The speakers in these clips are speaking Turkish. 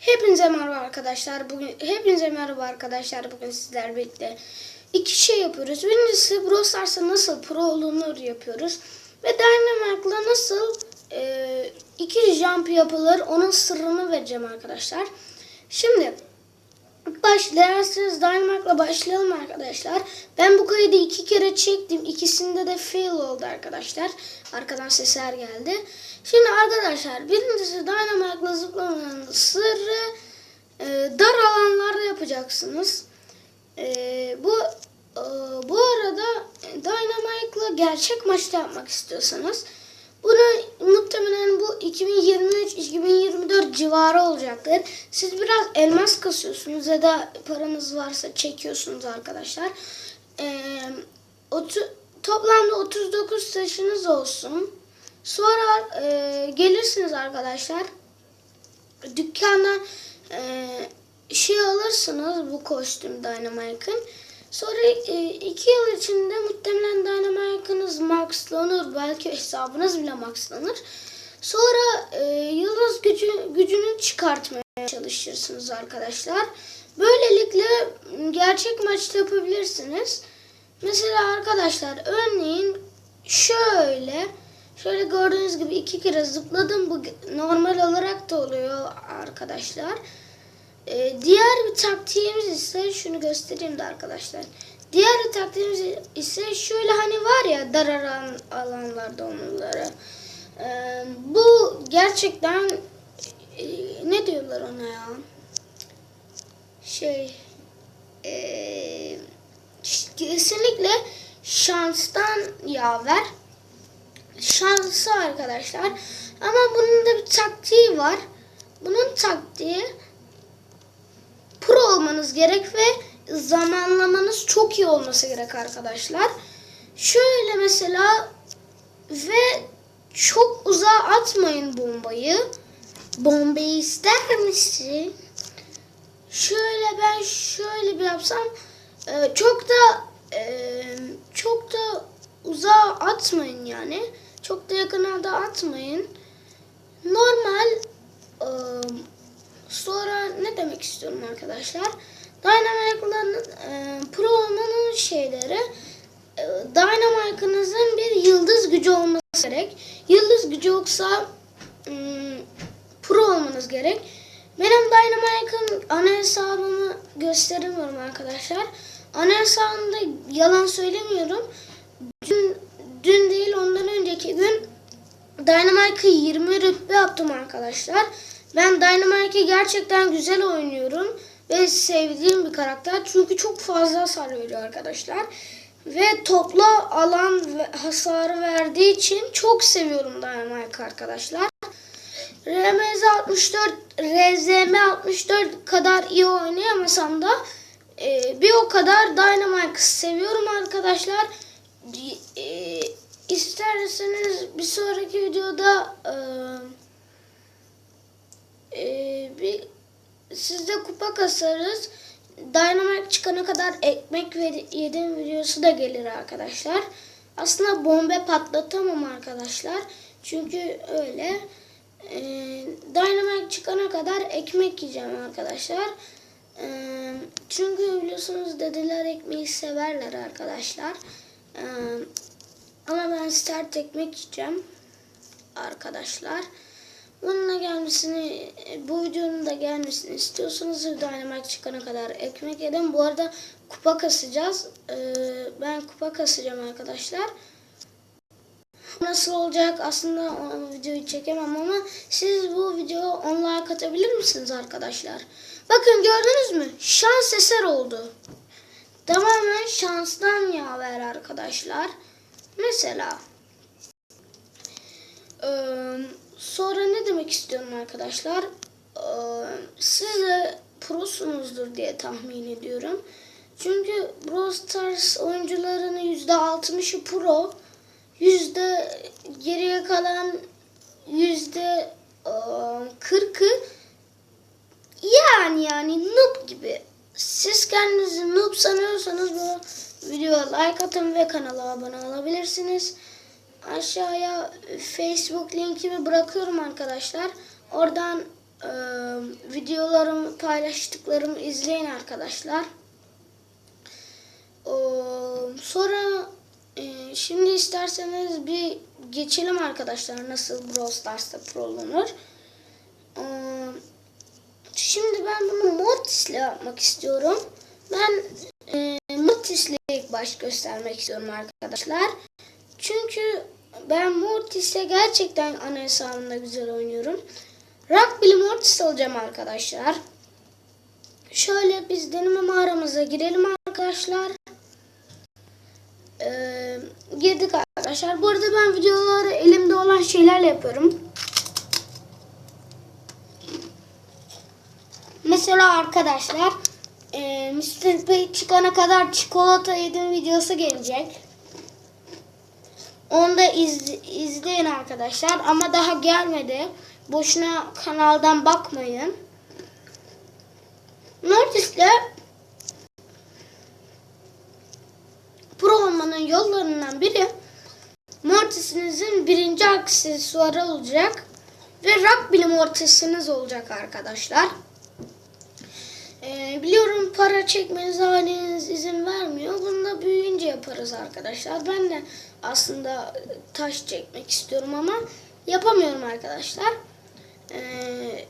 Hepinize merhaba arkadaşlar. Bugün hepinize merhaba arkadaşlar. Bugün sizler birlikte iki şey yapıyoruz. Birincisi Brawl Stars'a nasıl pro olunur yapıyoruz. Ve Dynamite'la nasıl e, iki jump yapılır onun sırrını vereceğim arkadaşlar. Şimdi başlayarsınız Dynamite'la başlayalım arkadaşlar. Ben bu kaydı iki kere çektim. İkisinde de fail oldu arkadaşlar. Arkadan sesler geldi. Şimdi arkadaşlar birincisi Dynamite'la zıplamanın sırrı e, dar alanlarda yapacaksınız. E, bu e, bu arada Dynamite'la gerçek maçta yapmak istiyorsanız bunu muhtemelen bu 2023-2024 civarı olacaktır. Siz biraz elmas kasıyorsunuz ya da paranız varsa çekiyorsunuz arkadaşlar. Ee, otu, toplamda 39 taşınız olsun. Sonra e, gelirsiniz arkadaşlar. Dükkandan e, şey alırsınız bu kostüm Dynamite'ın. Sonra e, iki yıl içinde muhtemelen Dynamite'ınız maxlanır. Belki hesabınız bile maxlanır. Sonra e, yıldız gücü, gücünü çıkartmaya çalışırsınız arkadaşlar. Böylelikle gerçek maçta yapabilirsiniz. Mesela arkadaşlar örneğin şöyle şöyle gördüğünüz gibi iki kere zıpladım. Bu normal olarak da oluyor arkadaşlar. Ee, diğer bir taktiğimiz ise şunu göstereyim de arkadaşlar. Diğer bir taktiğimiz ise şöyle hani var ya dar alan, alanlarda onları. Ee, bu gerçekten e, ne diyorlar ona ya? Şey e, kesinlikle şanstan yaver. Şansı arkadaşlar. Ama bunun da bir taktiği var. Bunun taktiği pro olmanız gerek ve zamanlamanız çok iyi olması gerek arkadaşlar. Şöyle mesela ve çok uzağa atmayın bombayı. Bombayı ister misin? Şöyle ben şöyle bir yapsam e, çok da e, çok da uzağa atmayın yani. Çok da yakına da atmayın. Normal e, Sonra ne demek istiyorum arkadaşlar? Dynamite'ların e, pro olmanın şeyleri e, Dynamite'ınızın bir yıldız gücü olması gerek. Yıldız gücü yoksa hmm, pro olmanız gerek. Benim Dynamite'ın ana hesabımı gösteremiyorum arkadaşlar. Ana hesabımda yalan söylemiyorum. Dün, dün değil ondan önceki gün Dynamite'ı 20 rütbe yaptım arkadaşlar. Ben Dynamite'i gerçekten güzel oynuyorum ve sevdiğim bir karakter. Çünkü çok fazla hasar veriyor arkadaşlar. Ve toplu alan ve hasarı verdiği için çok seviyorum Dynamite arkadaşlar. RMZ 64, RZM 64 kadar iyi oynayamasam da e, bir o kadar Dynamite'ı seviyorum arkadaşlar. E, isterseniz bir sonraki videoda e, ee, bir sizde kupa kasarız. Dynamite çıkana kadar ekmek yedim videosu da gelir arkadaşlar. Aslında bombe patlatamam arkadaşlar. Çünkü öyle. Ee, Dynamite çıkana kadar ekmek yiyeceğim arkadaşlar. Ee, çünkü biliyorsunuz dediler ekmeği severler arkadaşlar. Ee, ama ben start ekmek yiyeceğim arkadaşlar. Bununla gelmesini, bu videonun da gelmesini istiyorsanız Dynamite çıkana kadar ekmek edin. Bu arada kupa kasacağız. Ee, ben kupa kasacağım arkadaşlar. Nasıl olacak aslında o videoyu çekemem ama siz bu video 10 like atabilir misiniz arkadaşlar? Bakın gördünüz mü? Şans eser oldu. Tamamen şanstan yaver arkadaşlar. Mesela eee Sonra ne demek istiyorum arkadaşlar? Siz de prosunuzdur diye tahmin ediyorum. Çünkü Brawl Stars oyuncularının %60'ı pro. Yüzde geriye kalan yüzde kırkı yani yani noob gibi. Siz kendinizi noob sanıyorsanız bu videoya like atın ve kanala abone olabilirsiniz. Aşağıya Facebook linkimi bırakıyorum arkadaşlar. Oradan e, videolarımı paylaştıklarımı izleyin arkadaşlar. Ee, sonra e, şimdi isterseniz bir geçelim arkadaşlar nasıl Brawl Stars'ta pro olunur. Ee, şimdi ben bunu Mortis'le yapmak istiyorum. Ben e, Mortis'le ilk baş göstermek istiyorum arkadaşlar. Çünkü ben Mortis'le gerçekten ana hesabımda güzel oynuyorum. Rugby'li Mortis alacağım arkadaşlar. Şöyle biz deneme mağaramıza girelim arkadaşlar. Ee, girdik arkadaşlar. Bu arada ben videoları elimde olan şeylerle yapıyorum. Mesela arkadaşlar e, Mr. P çıkana kadar çikolata yedim videosu gelecek. Onu da iz, izleyin arkadaşlar. Ama daha gelmedi. Boşuna kanaldan bakmayın. Mortis'le pro yollarından biri Mortis'inizin birinci aksesuarı olacak ve Rugby'li Mortis'iniz olacak arkadaşlar. Ee, biliyorum para çekmenize haliniz izin vermiyor. Bunu da büyüyünce yaparız arkadaşlar. Ben de aslında taş çekmek istiyorum ama yapamıyorum arkadaşlar. Ee,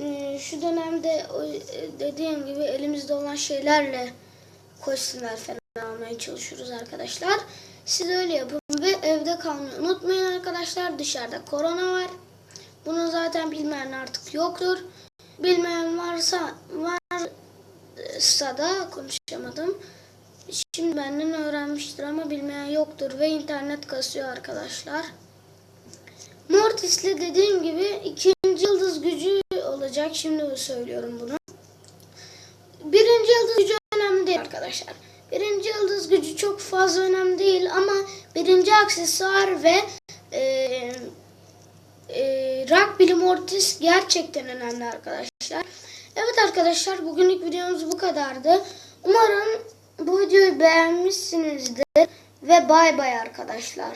e, şu dönemde e, dediğim gibi elimizde olan şeylerle koşsunlar falan almaya çalışıyoruz arkadaşlar. Siz öyle yapın ve evde kalmayı unutmayın arkadaşlar. Dışarıda korona var. Bunu zaten bilmeyen artık yoktur. Bilmeyen varsa varsa da konuşamadım. Şimdi benden öğrenmiştir ama bilmeyen yoktur ve internet kasıyor arkadaşlar. Mortis'le dediğim gibi ikinci yıldız gücü olacak. Şimdi söylüyorum bunu. Birinci yıldız gücü önemli değil arkadaşlar. Birinci yıldız gücü çok fazla önemli değil ama birinci aksesuar ve e, e, Rugby'li Mortis gerçekten önemli arkadaşlar. Evet arkadaşlar bugünlük videomuz bu kadardı. Umarım bu videoyu beğenmişsinizdir ve bay bay arkadaşlar.